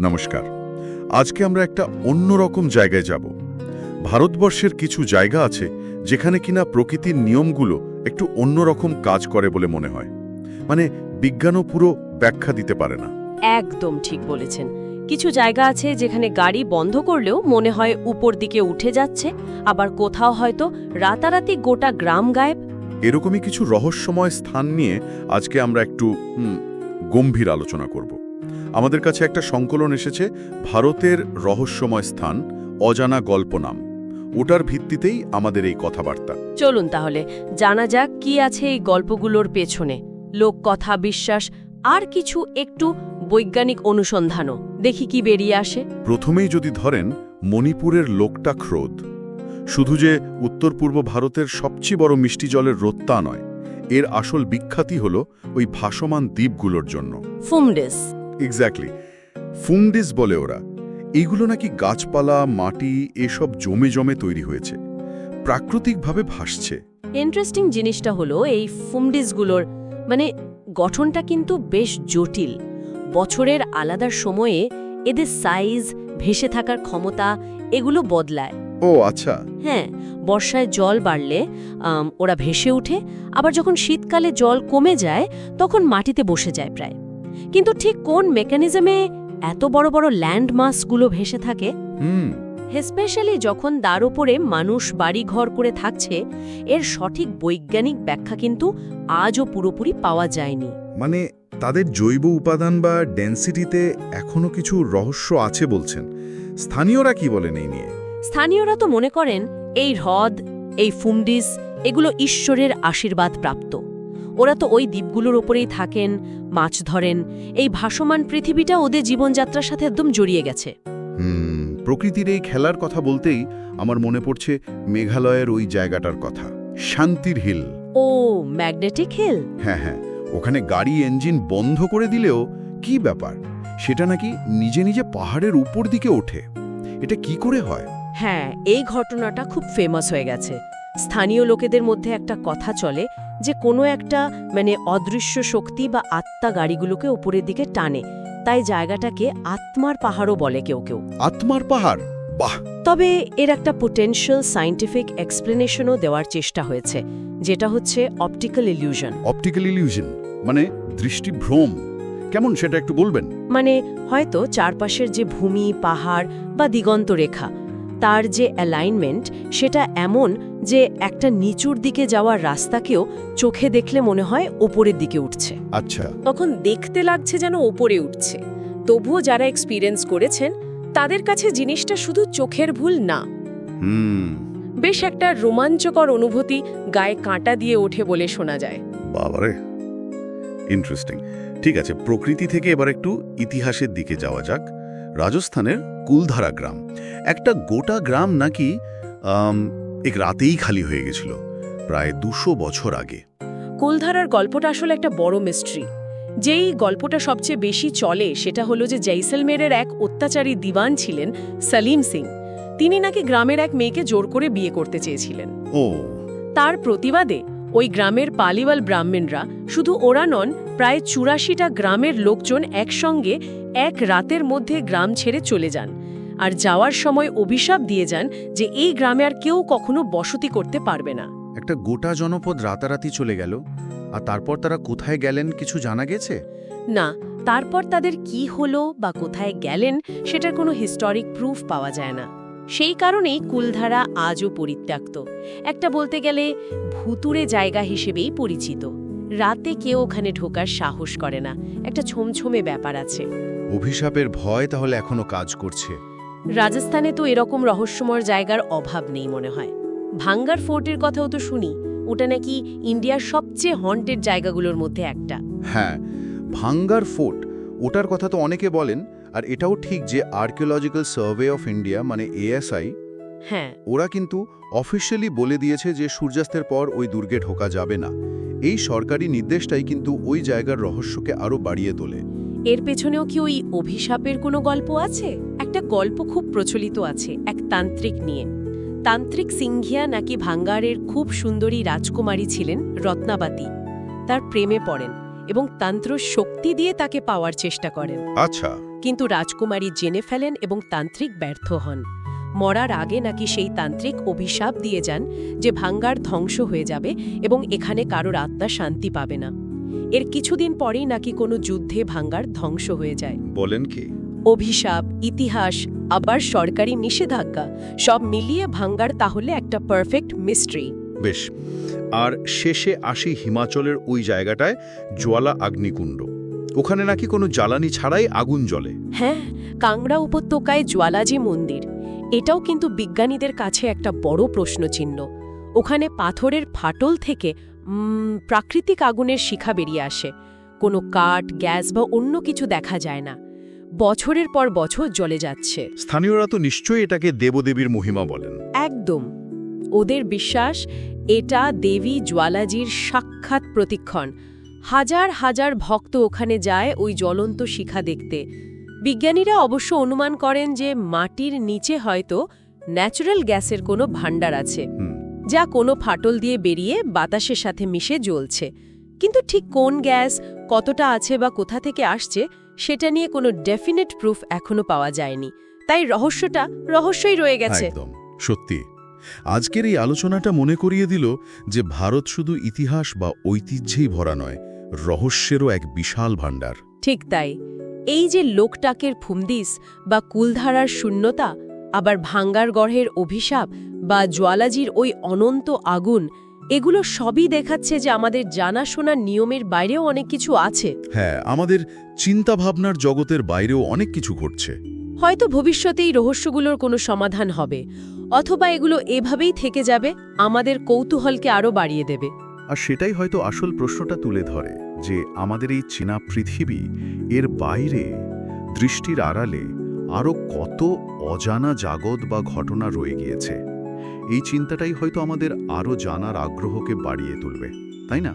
নমস্কার। আজকে আমরা একটা অন্যরকম জায়গায় যাব। ভারতবর্ষের কিছু জায়গা আছে যেখানে কিনা প্রকৃতির নিয়মগুলো একটু অন্যরকম কাজ করে বলে মনে হয়। মানে বিজ্ঞানও পুরো ব্যাখ্যা দিতে পারে না। একদম ঠিক বলেছেন। কিছু জায়গা আছে যেখানে গাড়ি বন্ধ করলেও মনে হয় উপর দিকে উঠে যাচ্ছে আবার কোথাও হয়তো রাতারাতি গোটা গ্রাম গায়েব। এরকমই কিছু রহস্যময় স্থান নিয়ে আজকে আমরা একটু গম্ভীর আলোচনা করব। আমাদের কাছে একটা সংকলন এসেছে ভারতের রহস্যময় স্থান অজানা গল্প নাম। ওটার ভিত্তিতেই আমাদের এই কথাবার্তা। চলুন তাহলে জানা যাক কি আছে এই গল্পগুলোর পেছনে। লোককথা বিশ্বাস আর কিছু একটু বৈজ্ঞানিক অনুসন্ধানও। দেখি কি বেরিয়ে আসে। প্রথমেই যদি ধরেন মণিপুরের লোকটা হ্রদ শুধু যে উত্তর পূর্ব ভারতের সবচেয়ে বড় মিষ্টি জলের হ্রদ তা নয় এর আসল বিখ্যাতি হল ওই ভাসমান দ্বীপগুলোর জন্য। ফুমডেস। এক্স্যাক্টলি ফুন্ডিস বলে ওরা। এইগুলো নাকি গাছপালা মাটি এসব জমে জমে তৈরি হয়েছে। প্রাকৃতিকভাবে ভাসছে। ইন্টারেস্টিং জিনিসটা হলো এই ফুমডিসগুলোর মানে গঠনটা কিন্তু বেশ জটিল। বছরের আলাদা সময়ে এদের সাইজ ভেসে থাকার ক্ষমতা এগুলো বদলায়। ও আচ্ছা। হ্যাঁ বর্ষায় জল বাড়লে ওরা ভেসে ওঠে আবার যখন শীতকালে জল কমে যায় তখন মাটিতে বসে যায় প্রায়। কিন্তু ঠিক কোন মেকানিজমে এত বড় বড় ল্যান্ডমাসগুলো ভেসে থাকে? হুম। স্পেশালি যখন তার উপরে মানুষ বাড়ি ঘর করে থাকছে এর সঠিক বৈজ্ঞানিক ব্যাখ্যা কিন্তু আজও পুরোপুরি পাওয়া যায়নি। মানে তাদের জৈব উপাদান বা ডেন্সিটিতে এখনও কিছু রহস্য আছে বলছেন। স্থানীয়রা কি বলেন এই নিয়ে? স্থানীয়রা তো মনে করেন এই হ্রদ এই ফুমডিস এগুলো ঈশ্বরের আশীর্বাদ প্রাপ্ত। ওরা তো ওই দ্বীপগুলোর ওপরেই থাকেন মাছ ধরেন। এই ভাসমান পৃথিবীটা ওদের জীবনযাত্রার সাথে একদম জড়িয়ে গেছে। হুম প্রকৃতির এই খেলার কথা বলতেই আমার মনে পড়ছে মেঘালয়ের ওই জায়গাটার কথা শান্তির হিল। ও ম্যাগনেটিক হিল? হ্যাঁ হ্যাঁ ওখানে গাড়ি ইঞ্জিন বন্ধ করে দিলেও কি ব্যাপার? সেটা নাকি নিজে নিজে পাহাড়ের উপর দিকে ওঠে। এটা কি করে হয়? হ্যাঁ এই ঘটনাটা খুব ফেমাস হয়ে গেছে। স্থানীয় লোকেদের মধ্যে একটা কথা চলে যে কোনো একটা মানে অদৃশ্য শক্তি বা আত্মা গাড়িগুলোকে উপরের দিকে টানে। তাই জায়গাটাকে আত্মার পাহাড়ও বলে কেউ কেউ। আত্মার পাহাড়? বাহ! তবে এর একটা পোটেনশিয়াল সায়েন্টিফিক এক্সপ্লেনেশনও দেওয়ার চেষ্টা হয়েছে যেটা হচ্ছে অপটিক্যাল ইলিউশন অপটিক্যাল ইলিউশন মানে দৃষ্টিভ্রম। কেমন সেটা একটু বলবেন? মানে হয়তো চারপাশের যে ভূমি পাহাড় বা দিগন্ত রেখা তার যে অ্যালাইনমেন্ট সেটা এমন যে একটা নিচুর দিকে যাওয়ার রাস্তাকেও চোখে দেখলে মনে হয় ওপরের দিকে উঠছে। আচ্ছা। তখন দেখতে লাগছে যেন ওপরে উঠছে। তবুও যারা এক্সপিরিয়েন্স করেছেন তাদের কাছে জিনিসটা শুধু চোখের ভুল না। বেশ একটা রোমাঞ্চকর অনুভূতি গায়ে কাঁটা দিয়ে ওঠে বলে শোনা যায়। বাবারে! ইন্টারেস্টিং ঠিক আছে প্রকৃতি থেকে এবার একটু ইতিহাসের দিকে যাওয়া যাক। রাজস্থানের কুলধারা গ্রাম। একটা গোটা গ্রাম নাকি এক রাতেই খালি হয়ে গেছিল প্রায় দুশো বছর আগে। কুলধারার গল্পটা আসলে একটা বড় মিস্ট্রি যেই গল্পটা সবচেয়ে বেশি চলে সেটা হলো যে জৈসলমেরের এক অত্যাচারী দিওয়ান ছিলেন সলিম সিং। তিনি নাকি গ্রামের এক মেয়েকে জোর করে বিয়ে করতে চেয়েছিলেন। ও। তার প্রতিবাদে ওই গ্রামের পালিওয়াল ব্রাহ্মণরা শুধু ওরা নন প্রায় চুরাশিটা গ্রামের লোকজন একসঙ্গে এক রাতের মধ্যে গ্রাম ছেড়ে চলে যান। আর যাওয়ার সময় অভিশাপ দিয়ে যান যে এই গ্রামে আর কেউ কখনো বসতি করতে পারবে না। একটা গোটা জনপদ রাতারাতি চলে গেল আর তারপর তারা কোথায় গেলেন কিছু জানা গেছে? না তারপর তাদের কি হলো বা কোথায় গেলেন সেটার কোনো হিস্টোরিক প্রুফ পাওয়া যায় না। সেই কারণেই কুলধারা আজও পরিত্যক্ত। একটা বলতে গেলে ভুতুরে জায়গা হিসেবেই পরিচিত। রাতে কেউ ওখানে ঢোকার সাহস করে না। একটা ছমছমে ব্যাপার আছে। অভিশাপের ভয় তাহলে এখনও কাজ করছে। রাজস্থানে তো এরকম রহস্যময় জায়গার অভাব নেই মনে হয়। ভাঙ্গার ফোর্টের কথাও তো শুনি। ওটা নাকি ইন্ডিয়ার সবচেয়ে হন্টেড জায়গাগুলোর মধ্যে একটা। হ্যাঁ ভাঙ্গার ফোর্ট ওটার কথা তো অনেকে বলেন আর এটাও ঠিক যে আর্কিওলজিক্যাল সার্ভে অফ ইন্ডিয়া মানে এএসআই হ্যাঁ। ওরা কিন্তু অফিসিয়ালি বলে দিয়েছে যে সূর্যাস্তের পর ওই দুর্গে ঢোকা যাবে না। এই সরকারি নির্দেশটাই কিন্তু ওই জায়গার রহস্যকে আরও বাড়িয়ে তোলে। এর পেছনেও কি ওই অভিশাপের কোনো গল্প আছে? একটা গল্প খুব প্রচলিত আছে এক তান্ত্রিক নিয়ে। তান্ত্রিক সিংঘিয়া নাকি ভাঙ্গারের খুব সুন্দরী রাজকুমারী ছিলেন রত্নাবাতী। তার প্রেমে পড়েন এবং তন্ত্র শক্তি দিয়ে তাকে পাওয়ার চেষ্টা করেন। আচ্ছা। কিন্তু রাজকুমারী জেনে ফেলেন এবং তান্ত্রিক ব্যর্থ হন। মরার আগে নাকি সেই তান্ত্রিক অভিশাপ দিয়ে যান যে ভাঙ্গার ধ্বংস হয়ে যাবে এবং এখানে কারোর আত্মা শান্তি পাবে না। এর কিছুদিন পরেই নাকি কোনো যুদ্ধে ভাঙ্গার ধ্বংস হয়ে যায়। বলেন কি? অভিশাপ ইতিহাস আবার সরকারি নিষেধাজ্ঞা সব মিলিয়ে ভাঙ্গার তাহলে একটা পারফেক্ট মিস্ট্রি বেশ আর শেষে আসি হিমাচলের ওই জায়গাটায় জ্বালা আগ্নিকুণ্ড। ওখানে নাকি কোনো জ্বালানি ছাড়াই আগুন জ্বলে। হ্যাঁ কাংড়া উপত্যকায় জ্বালাজি মন্দির। এটাও কিন্তু বিজ্ঞানীদের কাছে একটা বড় প্রশ্নচিহ্ন। ওখানে পাথরের ফাটল থেকে প্রাকৃতিক আগুনের শিখা বেরিয়ে আসে। কোনো কাঠ গ্যাস বা অন্য কিছু দেখা যায় না। বছরের পর বছর জ্বলে যাচ্ছে। স্থানীয়রা তো নিশ্চয়ই এটাকে দেবদেবীর মহিমা বলেন। একদম। ওদের বিশ্বাস এটা দেবী জ্বালাজির সাক্ষাৎ প্রতিক্ষণ। হাজার হাজার ভক্ত ওখানে যায় ওই জ্বলন্ত শিখা দেখতে। বিজ্ঞানীরা অবশ্য অনুমান করেন যে মাটির নিচে হয়তো ন্যাচারাল গ্যাসের কোনো ভাণ্ডার আছে যা কোনো ফাটল দিয়ে বেরিয়ে বাতাসের সাথে মিশে জ্বলছে। কিন্তু ঠিক কোন গ্যাস কতটা আছে বা কোথা থেকে আসছে সেটা নিয়ে কোনো ডেফিনেট প্রুফ এখনও পাওয়া যায়নি। তাই রহস্যটা রহস্যই রয়ে গেছে। একদম সত্যি। আজকের এই আলোচনাটা মনে করিয়ে দিল যে ভারত শুধু ইতিহাস বা ঐতিহ্যেই ভরা নয় রহস্যেরও এক বিশাল ভাণ্ডার। ঠিক তাই। এই যে লোকটাকের ফুমদিস বা কুলধারার শূন্যতা আবার ভাঙ্গার গড়ের অভিশাপ বা জ্বালাজির ওই অনন্ত আগুন এগুলো সবই দেখাচ্ছে যে আমাদের জানাশোনার নিয়মের বাইরেও অনেক কিছু আছে। হ্যাঁ আমাদের চিন্তাভাবনার জগতের বাইরেও অনেক কিছু ঘটছে। হয়তো ভবিষ্যতেই রহস্যগুলোর কোনো সমাধান হবে অথবা এগুলো এভাবেই থেকে যাবে আমাদের কৌতূহলকে আরও বাড়িয়ে দেবে। আর সেটাই হয়তো আসল প্রশ্নটা তুলে ধরে। যে আমাদের এই চীনা পৃথিবী এর বাইরে দৃষ্টির আড়ালে আরও কত অজানা জাগত বা ঘটনা রয়ে গিয়েছে। এই চিন্তাটাই হয়তো আমাদের আরও জানার আগ্রহকে বাড়িয়ে তুলবে, তাই না?